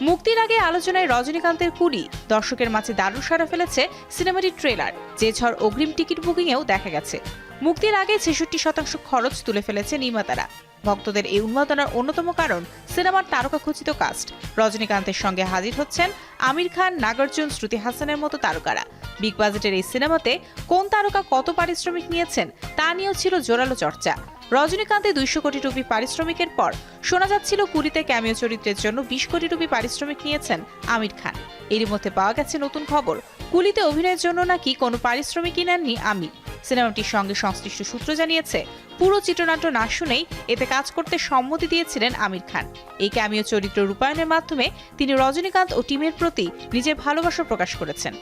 মুক্তির আগে আলোচনায় রজনীকান্তের কুড়ি দর্শকের মাঝে দারুণ সাড়া ফেলেছে সিনেমাটির ট্রেলার, যে ঝড় অগ্রিম টিকিট বুকিংয়েও দেখা গেছে। মুক্তির আগে ছেষট্টি শতাংশ খরচ তুলে ফেলেছে নির্মাতারা। ভক্তদের এই উন্মাদনার অন্যতম কারণ সিনেমার তারকা খচিত কাস্ট। রজনীকান্তের সঙ্গে হাজির হচ্ছেন আমির খান, নাগার্জুন, শ্রুতি হাসানের মতো তারকারা। বিগ বাজেটের এই সিনেমাতে কোন তারকা কত পারিশ্রমিক নিয়েছেন তা নিয়েও ছিল জোরালো চর্চা। রজনীকান্তে দুইশো কোটি রুপি পারিশ্রমিকের পর শোনা যাচ্ছিল কুড়িতে ক্যামিও চরিত্রের জন্য বিশ কোটি রুপি পারিশ্রমিক নিয়েছেন আমির খান। এরই মধ্যে পাওয়া গেছে নতুন খবর। কুলিতে অভিনয়ের জন্য নাকি কোনো পারিশ্রমিকই নেননি আমির। সিনেমাটির সঙ্গে সংশ্লিষ্ট সূত্র জানিয়েছে, পুরো চিত্রনাট্য না শুনেই এতে কাজ করতে সম্মতি দিয়েছিলেন আমির খান। এই ক্যামিও চরিত্র রূপায়ণের মাধ্যমে তিনি রজনীকান্ত ও টিমের প্রতি নিজের ভালোবাসা প্রকাশ করেছেন।